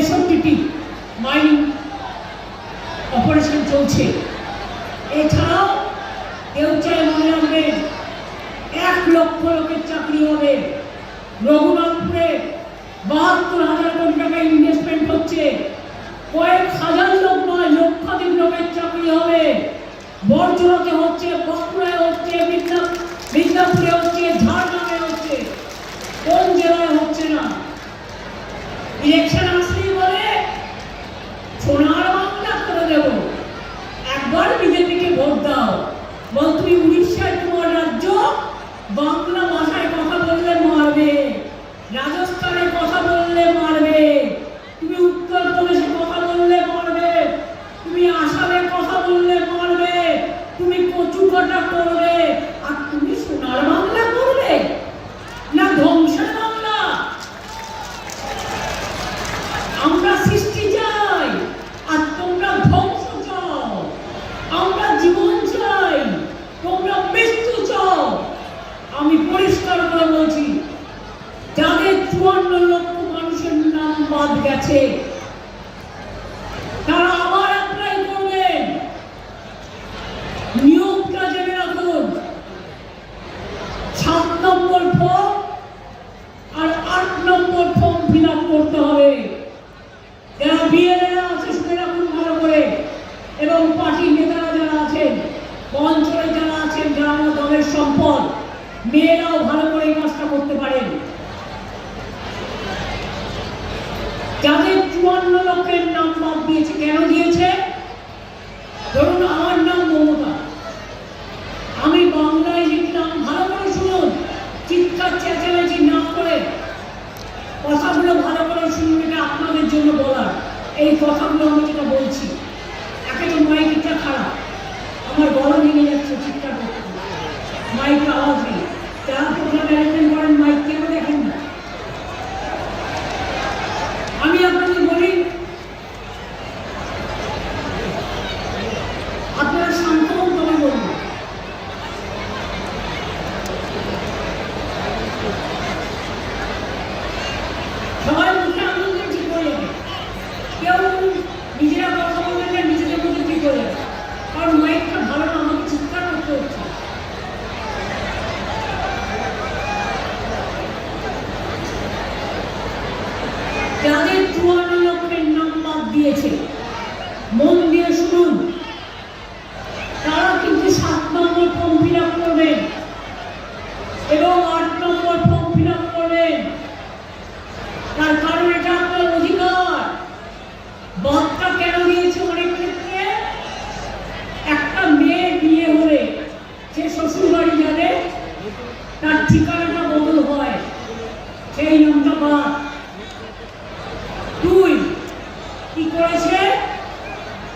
তেষট্টিটি mining operation চলছে। এছাড়াও দেউচায় মনে রাখবেন এক লক্ষ লোকের চাকরি হবে। রঘুনাথপুরে বাহাত্তর হাজার কোটি টাকা ইনভেস্টমেন্ট হচ্ছে। কয়েক হাজার লোক নয় লক্ষাধিক লোকের চাকরি হবে। বর্জনতে হচ্ছে, বাঁকুড়ায় হচ্ছে মিদনাপুরে হচ্ছে, ঝাড়গ্রামে হচ্ছে। কোন জেলায় পার্টির নেতারা যারা আছেন অঞ্চলে যারা আছেন, যারা দলের সম্পদ, মেয়েরাও ভালো করে এই কাজটা করতে পারেন। যাদের চুয়ান্ন লক্ষের নাম বাদ দিয়েছে, কেন দিয়ে যাদের চুয়ান্ন লক্ষের নাম বাদ দিয়েছে মন দিয়ে শুনুন। তারা কিন্তু সাত নম্বর ফর্ম ফিল আপ করবেন এবং আট নম্বর ফর্ম ফিল আপ করবেন। তার কারণ এটা আপনার অধিকার। বাদটা কেন দিয়েছে অনেক ক্ষেত্রে? একটা মেয়ে বিয়ে হলে যে শ্বশুর বাড়ি যাবে, তার ঠিকানাটা বদল হয়। সেই নামটা বাদ। দুই। কি করেছে?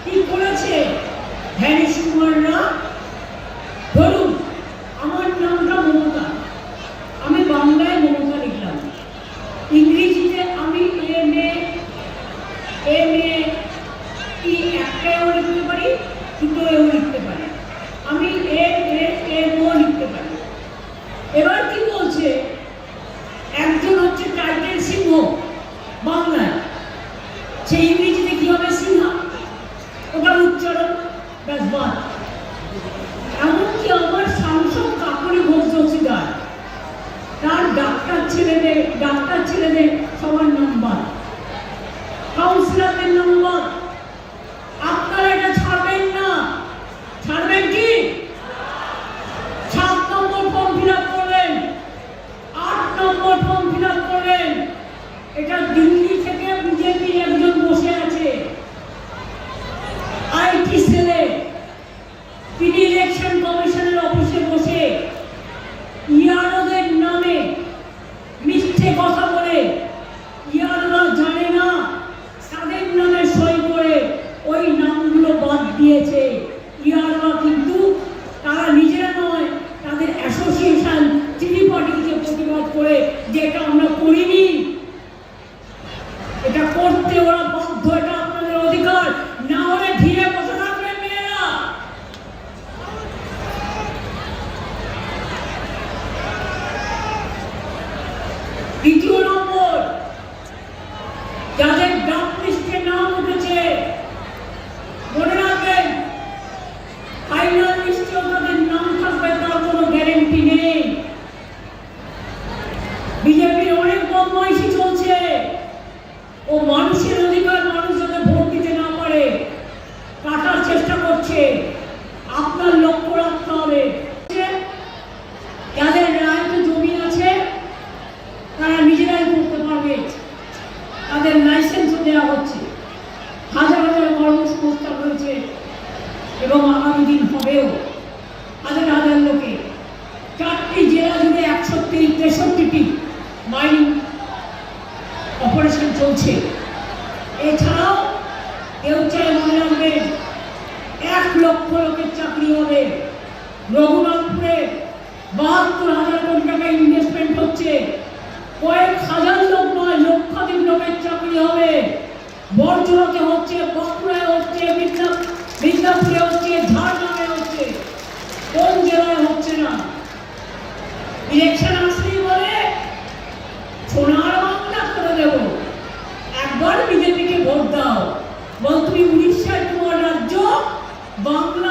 কি করেছে? হ্যারিস কুমার না দ্বিতীয় নম্বর, যাদের ডাক লিস্টে নাম উঠেছে, মনে রাখবেন ফাইনাল লিস্টেও তাদের নাম থাকবে, তার কোনো গ্যারেন্টি নেই। বিজেপির অনেক বদমাইশি চলছে। ও মানুষের অধিকার মানুষ যাতে ভোট দিতে না পারে, কাটার চেষ্টা করছে। হাজার হয়েছে এবং আগামী দিন হবেও। হাজার হাজার লোকে চারটি জেলা জুড়ে একশো তেষট্টিটি মাইনিং অপারেশন চলছে। এছাড়াও দেউচায় মনে রাখবেন এক লক্ষ লোকের চাকরি হবে। রঘুনাথপুরে বাহাত্তর হাজার কোটি টাকা ইনভেস্টমেন্ট হচ্ছে। কয়েক হাজার লোক নয়, লক্ষাধিক লোকের চাকরি হবে। বরজোড়াতে হচ্ছে বাঁকুড়ায় হচ্ছে মিদনা মিদনাপুরে হচ্ছে ঝাড়গ্রামে হচ্ছে। কোন জেলায় হচ্ছে না? ইলেকশন আসলেই বলে? সোনার বাংলা করে দেব। একবার বিজেপিকে ভোট দাও। বল তুমি উড়িষ্যায় তোমার রাজ্য বাংলা